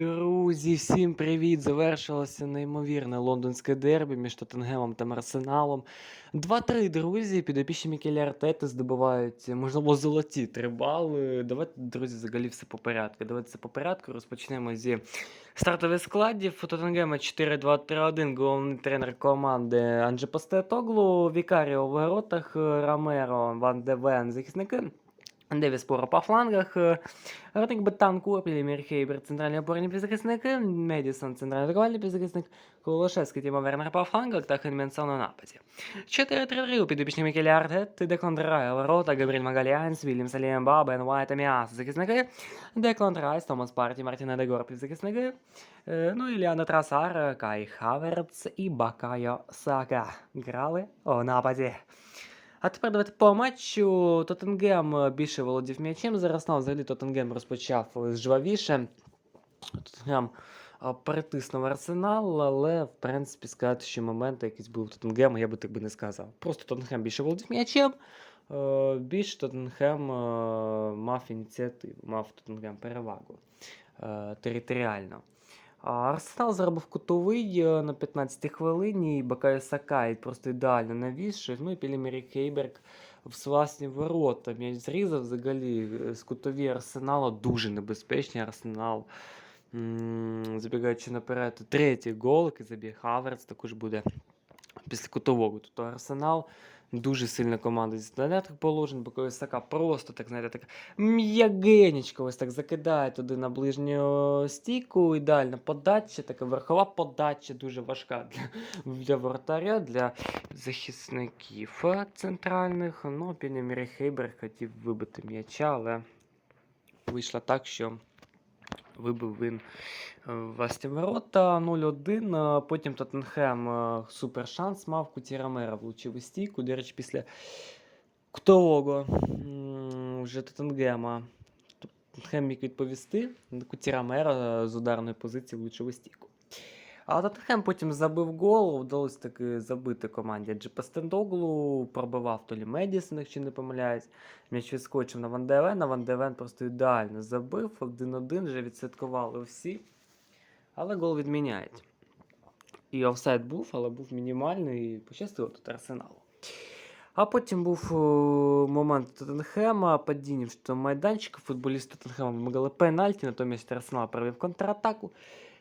Друзі, всім привіт! Завершилося неймовірне лондонське дербі між Тоттенгемом та Арсеналом. 2-3, друзі, підопічні Мікеля Артети здобувають, можливо, золоті три бали. Давайте, друзі, взагалі все по порядку. Давайте все по порядку. Розпочнемо зі стартових складів. У Тоттенгема 4-2-3-1, головний тренер команди Анджі Постетоглу, Вікаріо в воротах, Ромеро, Ван де Вен, захисники. Девіс Поро по флангах, е, Ротик Бетанку, Пілімір Хейбер, центральні опорні півзахисники, Медісон, центральний атакувальний півзахисник, Колошевський, Тімо Вернер по флангах та Хенменсон у нападі. 4-3-3 у підопічні Мікелі Артет, Деклан Рай, ворота, Габріль Магаліанс, Вільям Саліємба, Бен Уайт, Аміас, захисники, Деклан Райс, Томас Парті, Мартіна Дегор, півзахисники, е, ну і Ліана Трасар, Кай Хаверц і Бакайо Сака. Грали у нападі. А тепер давайте по матчу. Тоттенгем е, більше володів м'ячем. На взагалі Тоттенгем розпочав жвавіше. Тоттенгем е, перетиснув арсенал, але в принципі сказати, що моменти якісь були в Тоттенгема, я би так би не сказав. Просто Тоттенгем більше володів м'ячем. е, Більш Тоттенгем е, мав ініціативу, мав Тоттенгем перевагу територіально. Арсенал заробив кутовий е, на 15-й хвилині, Бакаю Сакай просто ідеально навісшив. Ну і Пілімірі Кейберг в власні ворота. М'яч зрізав взагалі е, з кутові Арсенала дуже небезпечний Арсенал. Забігаючи наперед, третій гол, який забіг Хаверц, також буде після кутового. Тобто Арсенал дуже сильна команда зі стандартних положень, Бакаю Сака просто так, знаєте, так м'ягенечко ось так закидає туди на ближню стійку. Ідеальна подача, така верхова подача, дуже важка для, для воротаря, для захисників центральних. Ну, Пінемірі Хейбер хотів вибити м'яча, але вийшло так, що вибив він е, власні ворота 0-1. Потім Тоттенхем е, супер шанс мав. Куті Рамера влучив у стійку. До речі, після Ктолого? вже Тоттенгема. Тоттенхем міг відповісти. Куті Рамера з ударної позиції влучив у стійку. А Тоттенхем потім забив гол, вдалося таки забити команді Джепестендоглу, пробивав то лі Медісон, якщо не помиляюсь. М'яч відскочив на Ван Девена, Ван Девен просто ідеально забив, 1-1 вже відсвяткували всі. Але гол відміняють. І офсайд був, але був мінімальний і пощастило тут Арсеналу. А потім був е, момент Тоттенхема, падіння в штрафному майданчику. Футболісти Тоттенхема вимагали пенальті, натомість Арсенал провів контратаку.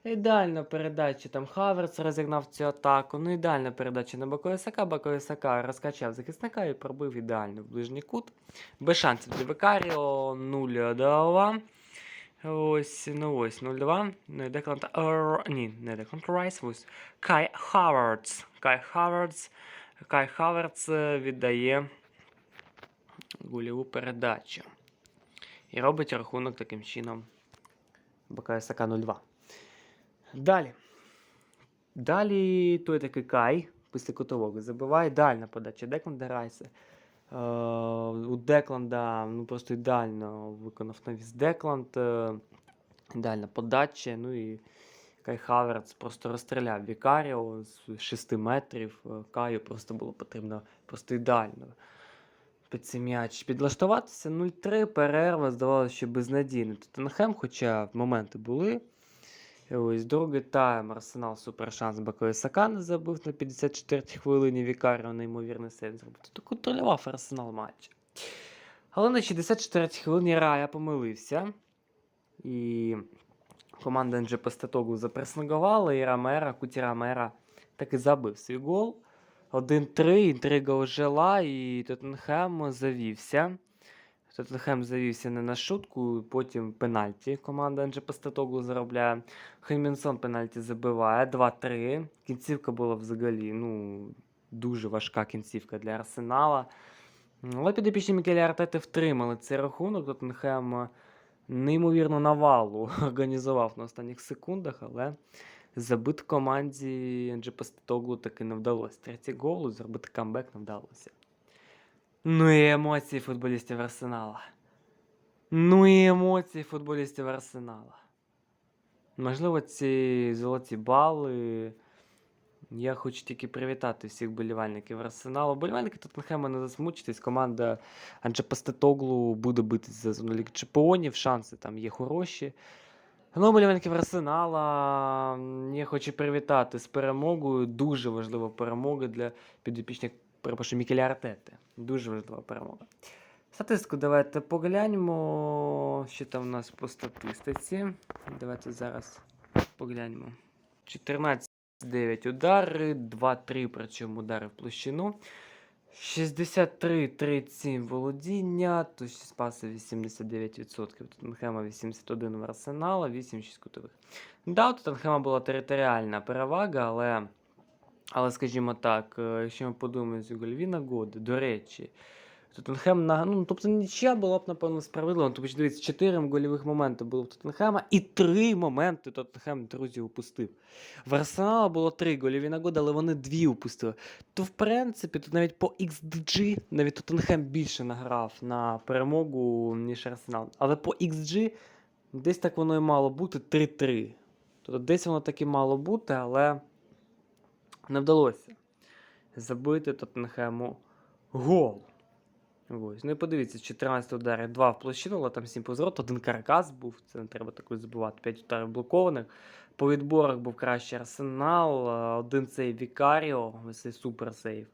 Ідеальна передача там Хаверс розігнав цю атаку. Ну, ідеальна передача на Бакоєсака. Бакоєсака розкачав захисника і пробив ідеально в ближній кут. Без шансів для Викаріо 0-2. Ось, ну ось 0-2. Ну. Ні, не Деклан Райс, ось Кай Хаверц. Кай Хаверц. Кай Хаверц е, віддає гольову передачу. І робить рахунок таким чином. Бакоєсака 0-2. Далі. Далі той такий Кай після кутового забиває ідеальна подача Декланда Райса. Е, у Декланда ну, просто ідеально виконав навіс Декланд. Е, ідеальна подача. Ну і Кай Хаверц просто розстріляв Вікаріо з 6 метрів. Е, Каю просто було потрібно просто ідеально під цей м'яч підлаштуватися. 0-3, перерва, здавалося, що безнадійний Тоттенхем, хоча моменти були. Ось другий тайм Арсенал супер шанс Бакої Сакана забив на 54-й хвилині. Вікаріо неймовірний сейв зробив. Тобто контролював Арсенал матч. Але на 64-й хвилині Рая помилився. І команда Нже Пестетогу запресингувала, і Рамера, Куті Рамера таки забив свій гол. 1-3, інтрига ожила, і Тоттенхем завівся. Тоттенхем завівся не на шутку, потім пенальті. Команда Анджі Пастатоглу заробляє. Хеймінсон пенальті забиває 2-3. Кінцівка була взагалі ну, дуже важка кінцівка для Арсенала. Але підопічні Мікеля Артети втримали цей рахунок. Тоттенхем неймовірно навалу організував на останніх секундах, але забити команді Анджі Пастатоглу таки не вдалося. Третій гол, зробити камбек не вдалося. Ну і емоції футболістів Арсенала. Ну і емоції футболістів Арсенала. Можливо, ці золоті бали. Я хочу тільки привітати всіх болівальників Арсеналу. Болівальники Тоттенхема не засмучитись. Команда Анджа Пастетоглу буде битися за Ліги Чемпіонів. Шанси там є хороші. Ну, болівальників Арсенала. Я хочу привітати з перемогою. Дуже важлива перемога для підопічних перепрошую, Мікеля Артети. Дуже важлива перемога. Статистику давайте погляньмо. Що там у нас по статистиці. Давайте зараз погляньмо. 14-9 удари, 2-3, причому удари в площину. 63-37 володіння, точність паси 89%, Тоттенхема 81 в Арсенала, 8-6 кутових. Да, у Тоттенхема була територіальна перевага, але, але скажімо так, е, якщо ми подумаємо з гольові нагоди, до речі, Тоттенхем на ну, тобто нічия була б, напевно, справедлива. Тобто, дивіться, 4 гольових моменти було в Тоттенхема, і 3 моменти Тоттенхем, друзі, упустив. В Арсенала було 3 гольові нагоди, але вони 2 упустили. То, в принципі, тут навіть по XG, навіть Тоттенхем більше награв на перемогу, ніж Арсенал. Але по XG десь так воно і мало бути 3-3. Тобто десь воно таки мало бути, але не вдалося забити Тоттенхему гол. Ось. Ну і подивіться, 14 ударів, 2 в площину, але там 7 позорот, один каркас був, це не треба також забувати. 5 ударів блокованих. По відборах був кращий арсенал, один цей Вікаріо, цей супер сейв.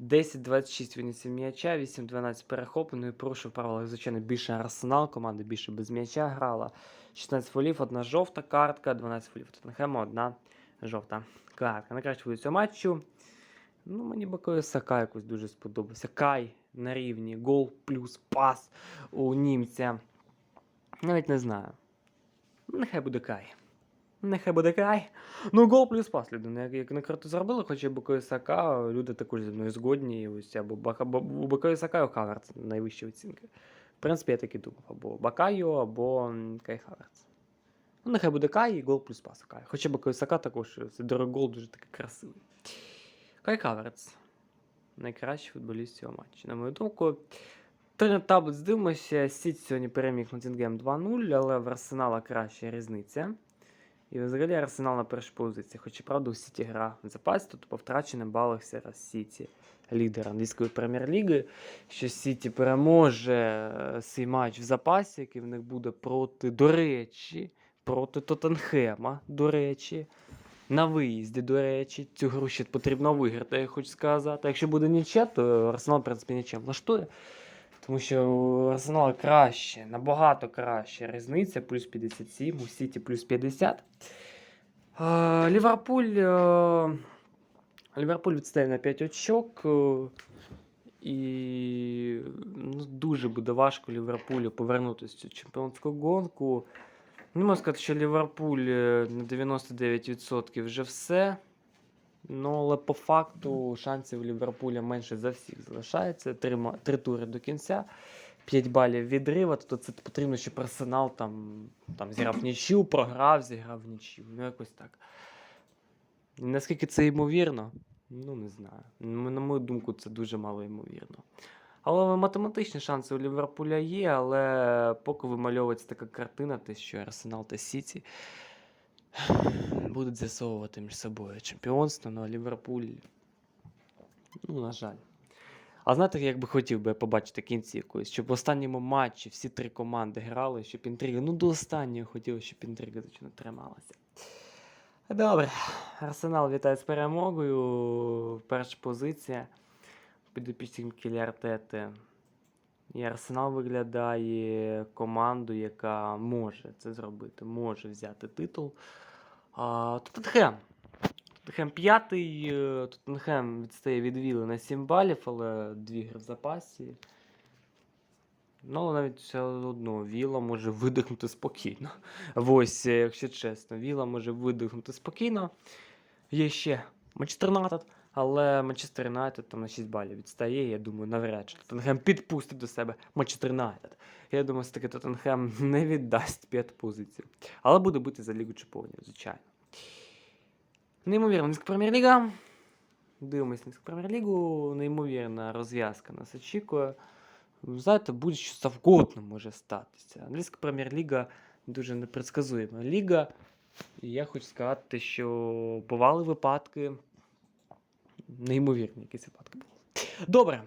10-26 винесів м'яча, 8-12 перехоплень, ну і порушив правила, звичайно, більше арсенал, команда більше без м'яча грала. 16 фолів, одна жовта картка, 12 фолів Тоттенхема, одна жовта картка. Найкраще цього матчу. Ну, мені Бакою Сака якось дуже сподобався. Кай на рівні, гол плюс пас у німця. Навіть не знаю. Нехай буде Кай. Нехай буде Кай. Ну, гол плюс пас людина. Як, як не круто зробили, хоча Бакою Сака, люди також зі мною згодні. Ось або Бака, у Бакою Сака, або Хаверц найвищі оцінки. В принципі, я так і думав. Або Бакайо, або Кай Хаверц. Ну, нехай буде Кай і гол плюс пас у Кай. Хоча Бакою Сака також це дорогий гол дуже такий красивий. Кай Хаверц. Найкращий футболіст цього матчу. На мою думку, Три таблиць дивимося. Сіт сьогодні переміг Ноттінгем 2-0, але в Арсенала краща різниця. І взагалі Арсенал на першій позиції. Хоча, правда, у Сіті гра в запасі, тут по втраченим балах зараз Сіті лідер англійської прем'єр-ліги. Що Сіті переможе е, свій матч в запасі, який в них буде проти, до речі, проти Тоттенхема, до речі. На виїзді, до речі, цю гру ще потрібно виграти, я хочу сказати. Якщо буде нічия, то Арсенал, в принципі, нічим влаштує. Тому що у Арсенала краще, набагато краще різниця, плюс 57, у Сіті плюс 50. А, Ліверпуль. е, Ліверпуль відстає на 5 очок. е, І ну, дуже буде важко Ліверпулю повернутися в цю чемпіонську гонку. Не можу сказати, що Ліверпуль е, на 99% вже все. Але по факту шансів Ліверпуля менше за всіх залишається. Три, три тури до кінця, 5 балів відрива. Тобто це потрібно, щоб Арсенал там, там зіграв нічю, програв, зіграв нічю. Ну, якось так. Наскільки це ймовірно? Ну, не знаю. На мою думку, це дуже мало ймовірно. Але математичні шанси у Ліверпуля є, але поки вимальовується така картина, те, що Арсенал та Сіті будуть з'ясовувати між собою чемпіонство, ну а Ліверпуль. Ну, на жаль. А знаєте, як би хотів би побачити кінці якоїсь, щоб в останньому матчі всі три команди грали, щоб інтрига. Ну, до останнього хотів, щоб інтрига звичайно трималася. Добре. Арсенал вітає з перемогою. Перша позиція. Підопічним Мікеля Артети. І Арсенал виглядає команду, яка може це зробити, може взяти титул. Тоттенхем. Тоттенхем п'ятий. е, Тоттенхем відстає від Віли на 7 балів, але дві гри в запасі. Ну, але навіть все одно Віла може видихнути спокійно. Ось, якщо чесно, Віла може видихнути спокійно. Є ще Манчестер Юнайтед, але Манчестер Юнайтед там на 6 балів відстає. Я думаю, навряд чи Тоттенхем підпустить до себе Манчестер Юнайтед. Я думаю, все-таки Тоттенхем не віддасть п'яту позицію. Але буде бити за Лігу Чемпіонів, звичайно. Неймовірна низька прем'єр-ліга. Дивимось низьку прем'єр-лігу. Неймовірна розв'язка нас очікує. Знаєте, будь-що завгодно може статися. Англійська прем'єр-ліга дуже непредсказуєма ліга. І я хочу сказати, що бували випадки. Неймовірні якісь випадки були. Добре.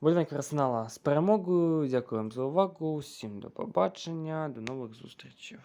Болівенька Арсенала з перемогою. Дякую вам за увагу. Всім до побачення. До нових зустрічей.